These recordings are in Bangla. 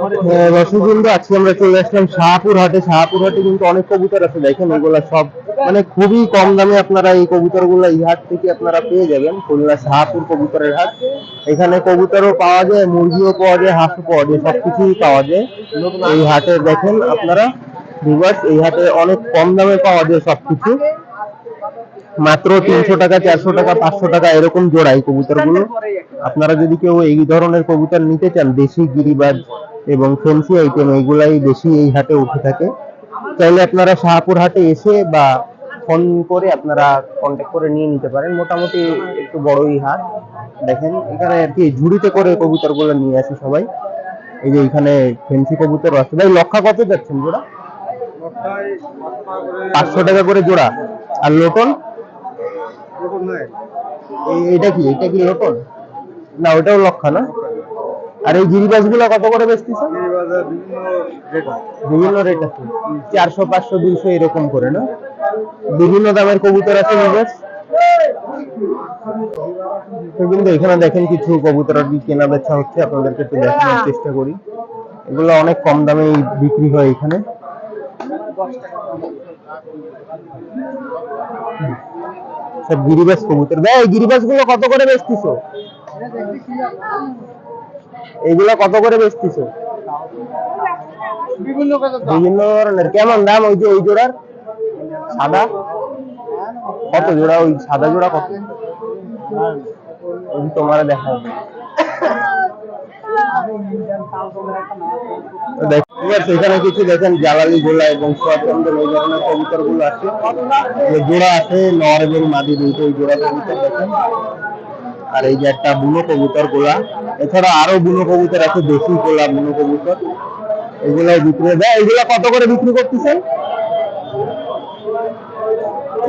দর্শক আজকে আমরা চলে আসলাম শাহপুর হাটে। শাহপুর হাটে কিন্তু অনেক কবুতর আছে, দেখেন সব মানে খুবই কম দামে আপনারা এই কবুতর এই হাট থেকে আপনারা পেয়ে যাবেন, খুলনা শাহপুর কবুতরের হাট। এখানে কবুতরও পাওয়া যায়, মুরগিও পাওয়া যায়, হাঁসও পাওয়া যায়, সবকিছুই পাওয়া যায়। এই হাটে দেখেন আপনারা এই হাটে অনেক কম দামে পাওয়া যায় সবকিছু। মাত্র তিনশো টাকা, চারশো টাকা, পাঁচশো টাকা এরকম জোড়া এই কবুতরগুলো। আপনারা যদি কেউ এই ধরনের কবুতর নিতে চান, দেশি গিরিবাজ এবং ফেন্সি আইটেম এইগুলাই বেশি এই হাটে উঠে থাকে। চাইলে আপনারা শাহপুর হাটে এসে বা ফোন করে আপনারা কন্ট্যাক্ট করে নিয়ে নিতে পারেন। মোটামুটি একটু বড়ই হাট। দেখেন এখানে আর কি ঝুড়িতে করে কবুতরগুলো নিয়ে আসে সবাই। এই যে এখানে ফেন্সি কবুতর আছে। ভাই লক্ষা কত যাচ্ছেন জোড়া? পাঁচশো টাকা করে জোড়া। আর লোটন? এটা কি? এটা কি লোটন? না ওটাও লক্ষা না? আর এই গিরিবাজগুলো কত করে বেচতেছে? বিভিন্ন রেট আছে। চারশো পাঁচশো দুইশো এরকম করে না? বিভিন্ন দামের কবুতর আছে গিরিবাজ তো কিন্তু এখানে দেখেন কিছু কবুতর আর কি কেনা বেচা হচ্ছে। আপনাদেরকে একটু দেখানোর চেষ্টা করি। এগুলো অনেক কম দামে বিক্রি হয় এখানে। সব গিরিবাজ কবুতর। ভাই গিরিবাজগুলো কত করে বেচতেছো? এগুলো কত করে বেচতেছো? বিভিন্ন বিভিন্ন ধরনের। কেমন দাম ওই যে ওই জোড়ার? সাদা? কত জোড়া ওই সাদা জোড়া কত? ওই তোমার দেখা এখানে কিছু দেখেন জালালি গোলা এবং সোয়াচন্দন এই ধরনের কবুতরগুলো আছে জোড়া আছে নর এবং মাদি দুটো ওই জোড়া কবুতর দেখেন। আর এই যে একটা বুনো কবুতর গোলা, এছাড়া আরও বুনো কবুতর আছে, দেশি গোলা বুনো কবুতর। এগুলো বিক্রি দেয় এগুলো কত করে বিক্রি করতেছেন?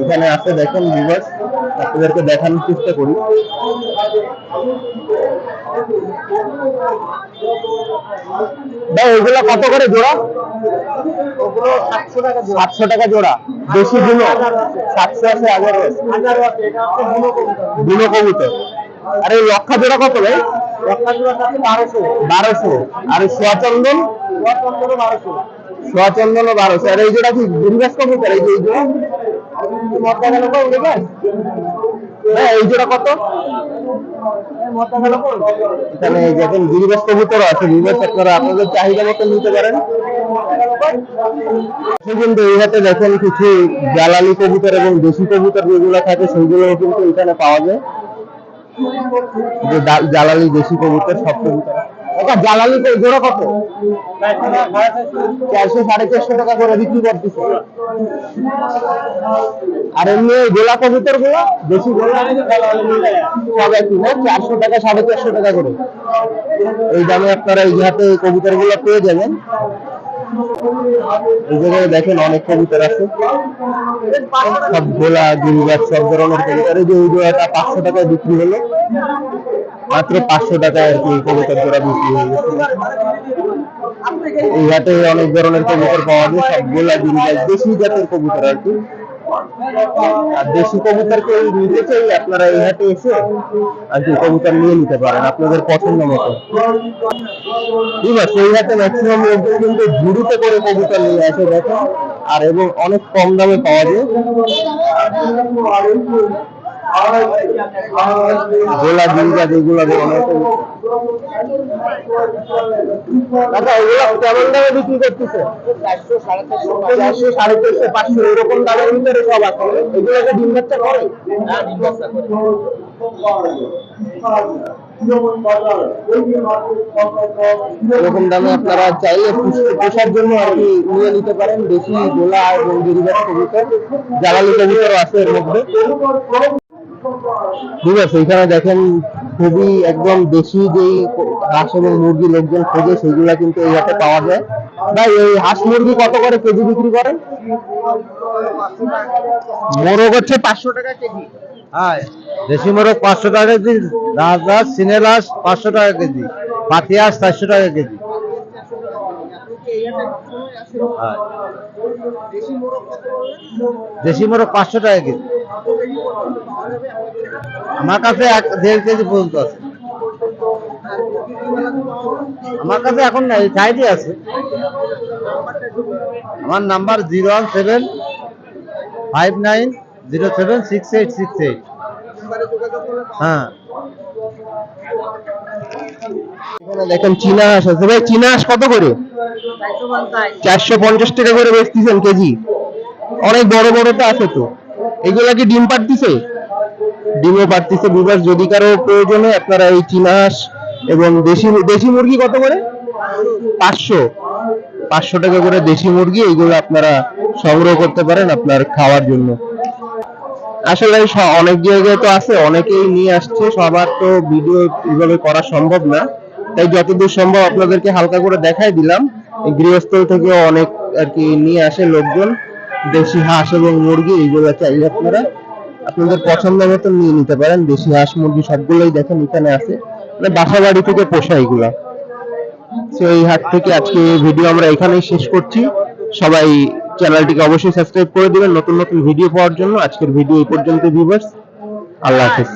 এখানে আছে, দেখেন বিভাস আপনাদেরকে দেখানোর চেষ্টা করি। ভাই, এগুলো কত করে জোড়া? সাতশো টাকা জোড়া। বেশি বুনো? সাতশো আছে হাজার বুনো কবুতর। আর এই লক্ষা জোড়া কত ভাই? একটা জোড়া আছে বারোশো। বারোশো। আর এই সোয়াচন্দন দশ পনেরো বারোশো। সোয়াচন্দন ও বারোশো। আর এই জোড়া কি গুরিবাস কবুতর এই যে এই জোড়া মদ্দা গেল কো উড়ে এই জোড়া কত? মদ্দা গেল কো এখানে যখন গিরিবাস কবুতর আছে। গিরিবাস আপনারা আপনাদের চাহিদা মতো নিতে পারেন। কিন্তু এই হাতে দেখেন কিছু জ্বালানি কবুতর এবং দেশি কবুতর যেগুলো থাকে সেগুলো কিন্তু এখানে পাওয়া যায়। জ্বালানি দেশি কবুতর, সব কবুতর। জ্বালানি জোড়া কত? চারশো সাড়ে চারশো টাকা করে বিক্রি করতেছে। আর এমনি গোলা কবুতরগুলো দেশি গোলা না চারশো টাকা, সাড়ে চারশো টাকা করে। এই দামে আপনারা এই হাতে কবুতরগুলো পেয়ে যাবেন। দেখেন অনেক কবুতর আছে। সব গোলা সব ধরনের কবুতর। যে ওই জোড়াটা পাঁচশো টাকায় বিক্রি হলো। মাত্র পাঁচশো টাকায় আর কি জোড়া বিক্রি হয়ে গেছে। এই হাটে অনেক ধরনের কবুতর পাওয়া যায়, সব গোলা গিরিবাজ বেশি জাতের কবুতর আর কি। আর দেশি কবুতর নিতে চাই আপনারা এসে আর কি কবুতর নিয়ে নিতে পারেন আপনাদের পছন্দ মতো। ঠিক আছে এই হাটে ম্যাক্সিমাম লোকজন কিন্তু ঝুড়িতে করে কবুতর নিয়ে আসে দেখো আর এবং অনেক কম দামে পাওয়া যায়। গোলা কেমন দামে বিক্রি করতেছে? চারশো সাড়ে চারশো চারশো সাড়ে চারশো পাঁচশো এরকম দামের ভিতরে সব আছে। এগুলোকে ডিম বাচ্চা ডিম বাচ্চা করে। এরকম দামে আপনারা চাইলে পুষ- পোষার জন্য আর কি নিয়ে নিতে পারেন। বেশি গোলা এবং গিরিবাস কবুতর জ্বালালি কবুতর আছে এর মধ্যে। ঠিক আছে এখানে দেখেন খুবই একদম দেশি যেই হাঁস এবং মুরগি লোকজন খোঁজে সেগুলা কিন্তু এই হাতে পাওয়া যায়। ভাই এই হাঁস মুরগি কত করে কেজি বিক্রি করেন? মোরগ হচ্ছে পাঁচশো টাকা কেজি। হ্যাঁ। দেশি মোরগ পাঁচশো টাকা কেজি রাজহাঁস সিনেল হাঁস পাঁচশো টাকা কেজি পাতি হাঁস চারশো টাকা কেজি। দেশি মোরগ পাঁচশো টাকা কেজি। আমার কাছে এক দেড় কেজি পর্যন্ত আছে। আমার কাছে এখন নাই সাইডে আছে। আমার number zero one seven five nine zero seven six eight six eight. হ্যাঁ। দেখেন চীনা হাঁস আছে। ভাই, চীনা হাঁস কত করে? চারশো পঞ্চাশ টাকা করে বেচতেছেন কেজি। অনেক বড় বড় তো আছে তো। এগুলা কি ডিম পাড়তিছে? ডিমও পাড়তিছে বিবাস যদি কারও প্রয়োজন আপনারা এই চীনা হাঁস এবং দেশি দেশি মুরগি কত করে? পাঁচশো। পাঁচশো টাকা করে দেশি মুরগি, এইগুলো আপনারা সংগ্রহ করতে পারেন আপনার খাওয়ার জন্য। আসলে অনেক জায়গায় তো আছে, অনেকেই নিয়ে আসছে, সবার তো ভিডিও এইভাবে করা সম্ভব না। তাই যতদূর সম্ভব আপনাদেরকে হালকা করে দেখাই দিলাম। গৃহস্থল থেকে অনেক আর কি নিয়ে আসে লোকজন, দেশি হাঁস এবং মুরগি, এইগুলো চাইলে আপনারা আপনাদের পছন্দ মতো নিয়ে নিতে পারেন। দেশি হাঁস, মুরগি সবগুলোই দেখেন এখানে আছে। মানে বাসা বাড়ি থেকে পোষা এগুলা। তো এই হাট থেকে আজকে ভিডিও আমরা এখানেই শেষ করছি। সবাই চ্যানেলটিকে অবশ্যই সাবস্ক্রাইব করে দিবেন। নতুন নতুন ভিডিও পাওয়ার জন্য আজকের ভিডিও এই পর্যন্ত ভিউয়ার্স আল্লাহ হাফেজ।